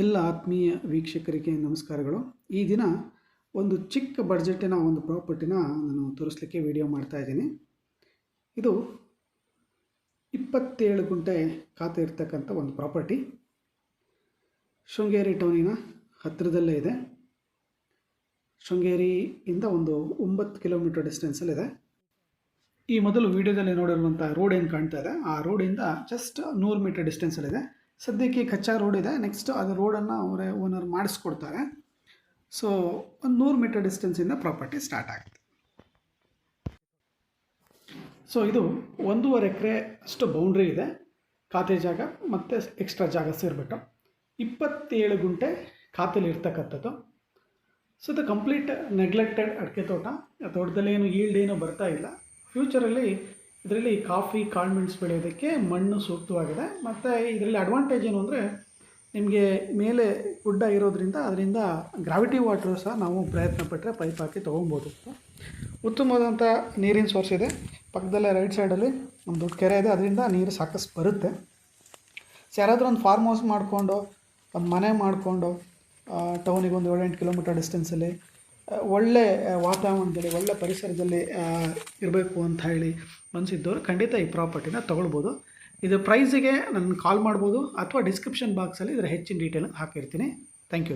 ಎಲ್ಲ ಆತ್ಮೀಯ ವೀಕ್ಷಕರಿಗೆ ನಮಸ್ಕಾರಗಳು. ಈ ದಿನ ಒಂದು ಚಿಕ್ಕ ಬಡ್ಜೆಟಿನ ಒಂದು ಪ್ರಾಪರ್ಟಿನ ನಾನು ತೋರಿಸ್ಲಿಕ್ಕೆ ವಿಡಿಯೋ ಮಾಡ್ತಾ ಇದ್ದೀನಿ. ಇದು ಇಪ್ಪತ್ತೇಳು ಗುಂಟೆ ಖಾತೆ ಇರ್ತಕ್ಕಂಥ ಒಂದು ಪ್ರಾಪರ್ಟಿ ಶೃಂಗೇರಿ ಟೌನಿನ ಹತ್ತಿರದಲ್ಲೇ ಇದೆ. ಶೃಂಗೇರಿಯಿಂದ ಒಂದು ಒಂಬತ್ತು ಕಿಲೋಮೀಟರ್ ಡಿಸ್ಟೆನ್ಸಲ್ಲಿದೆ ಈ ಮೊದಲು ವಿಡಿಯೋದಲ್ಲಿ ನೋಡಿರುವಂಥ ರೋಡ್ ಏನು ಕಾಣ್ತಾ ಇದೆ? ಆ ರೋಡಿಂದ ಜಸ್ಟ್ ನೂರು ಮೀಟರ್ ಡಿಸ್ಟೆನ್ಸಲ್ಲಿದೆ ಸದ್ಯಕ್ಕೆ ಕಚ್ಚಾ ರೋಡ್ ಇದೆ. ನೆಕ್ಸ್ಟ್ ಅದು ರೋಡನ್ನು ಅವರೇ ಓನರ್ ಮಾಡಿಸ್ಕೊಡ್ತಾರೆ. ಸೊ ಒಂದು ನೂರು ಮೀಟರ್ ಡಿಸ್ಟೆನ್ಸಿಂದ ಪ್ರಾಪರ್ಟಿ ಸ್ಟಾರ್ಟ್ ಆಗುತ್ತೆ. ಸೊ ಇದು ಒಂದೂವರೆ ಎಕರೆ ಅಷ್ಟು ಬೌಂಡ್ರಿ ಇದೆ. ಖಾತೆ ಜಾಗ ಮತ್ತು ಎಕ್ಸ್ಟ್ರಾ ಜಾಗ ಸೇರಿಬಿಟ್ಟು ಇಪ್ಪತ್ತೇಳು ಗುಂಟೆ ಖಾತೆಲಿ ಇರ್ತಕ್ಕಂಥದ್ದು. ಸೊ ಇದು ಕಂಪ್ಲೀಟ್ ನೆಗ್ಲೆಕ್ಟೆಡ್ ಅಡಿಕೆ ತೋಟ. ತೋಟದಲ್ಲಿ ಏನು ಈಲ್ಡ್ ಏನೂ ಬರ್ತಾ ಇಲ್ಲ. ಫ್ಯೂಚರಲ್ಲಿ ಇದರಲ್ಲಿ ಕಾಫಿ ಕಾಳ್ಮೆಣ್ಸ್ ಬೆಳೆಯೋದಕ್ಕೆ ಮಣ್ಣು ಸೂಕ್ತವಾಗಿದೆ. ಮತ್ತು ಇದರಲ್ಲಿ ಅಡ್ವಾಂಟೇಜ್ ಏನು ಅಂದರೆ ನಿಮಗೆ ಮೇಲೆ ಗುಡ್ಡ ಇರೋದ್ರಿಂದ ಅದರಿಂದ ಗ್ರಾವಿಟಿ ವಾಟರ್ ಸಹ ನಾವು ಪ್ರಯತ್ನ ಪಟ್ಟರೆ ಪೈಪ್ ಹಾಕಿ ತೊಗೊಬೋದು ಉತ್ತಮವಾದಂಥ ನೀರಿನ ಸೋರ್ಸ್ ಇದೆ. ಪಕ್ಕದಲ್ಲೇ ರೈಟ್ ಸೈಡಲ್ಲಿ ಒಂದು ದೊಡ್ಡ ಕೆರೆ ಇದೆ. ಅದರಿಂದ ನೀರು ಸಾಕಷ್ಟು ಬರುತ್ತೆ. ಯಾರಾದರೂ ಒಂದು ಫಾರ್ಮ್ ಹೌಸ್ ಮಾಡಿಕೊಂಡು, ಒಂದು ಮನೆ ಮಾಡಿಕೊಂಡು ಟೌನಿಗೆ ಒಂದು ಏಳೆಂಟು ಕಿಲೋಮೀಟರ್ ಡಿಸ್ಟೆನ್ಸಲ್ಲಿ ಒಳ್ಳೆ ವಾತಾವರಣದಲ್ಲಿ, ಒಳ್ಳೆ ಪರಿಸರದಲ್ಲಿ ಇರಬೇಕು ಅಂತ ಹೇಳಿ ಮನಸ್ಸಿದ್ದವರು ಖಂಡಿತ ಈ ಪ್ರಾಪರ್ಟಿನ ತೊಗೊಳ್ಬೋದು. ಇದು ಪ್ರೈಸಿಗೆ ನನ್ನ ಕಾಲ್ ಮಾಡ್ಬೋದು, ಅಥವಾ ಡಿಸ್ಕ್ರಿಪ್ಷನ್ ಬಾಕ್ಸಲ್ಲಿ ಇದರ ಹೆಚ್ಚಿನ ಡೀಟೇಲ್ ಹಾಕಿರ್ತೀನಿ. Thank you